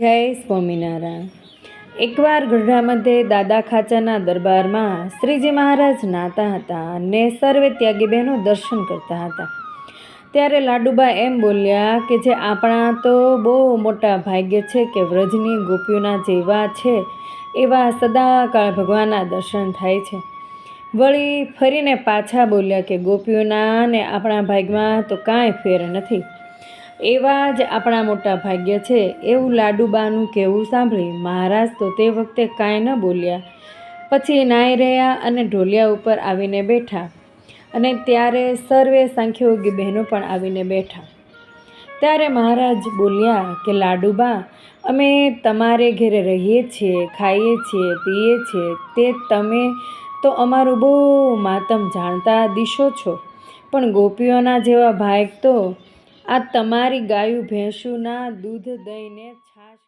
જય સ્વામિનારાયણ. એકવાર ગઢડા મધ્યે દાદા ખાચાના દરબારમાં શ્રીજી મહારાજ નાતા હતા અને સર્વે ત્યાગી બહેનો દર્શન કરતા હતા. ત્યારે લાડુબા એમ બોલ્યા કે જે આપણા તો બહુ મોટા ભાગ્ય છે કે વ્રજની ગોપીઓના જેવા છે, એવા સદાકાળ ભગવાનના દર્શન થાય છે. વળી ફરીને પાછા બોલ્યા કે ગોપીઓના ને આપણા ભાગ્યમાં તો કાંઈ ફેર નથી. એવા જ આપણા મોટા ભાગ્ય છે. એવું લાડુબાનું કહેવું સાંભળી મહારાજ તો તે વખતે કાંઈ ન બોલ્યા. પછી નાઈ રહ્યા અને ઢોલિયા ઉપર આવીને બેઠા અને ત્યારે સર્વે સંખ્યોગી બહેનો પણ આવીને બેઠા. ત્યારે મહારાજ બોલ્યા કે લાડુબા, અમે તમારે ઘેરે રહીએ છીએ, ખાઈએ છીએ, પીએ છીએ. તે તમે તો અમારું બહુ માતમ જાણતા દિશો છો. પણ ગોપીઓના જેવા ભાગ તો આ તમારી ગાયું ભેંસોના દૂધ દહીંને છાશ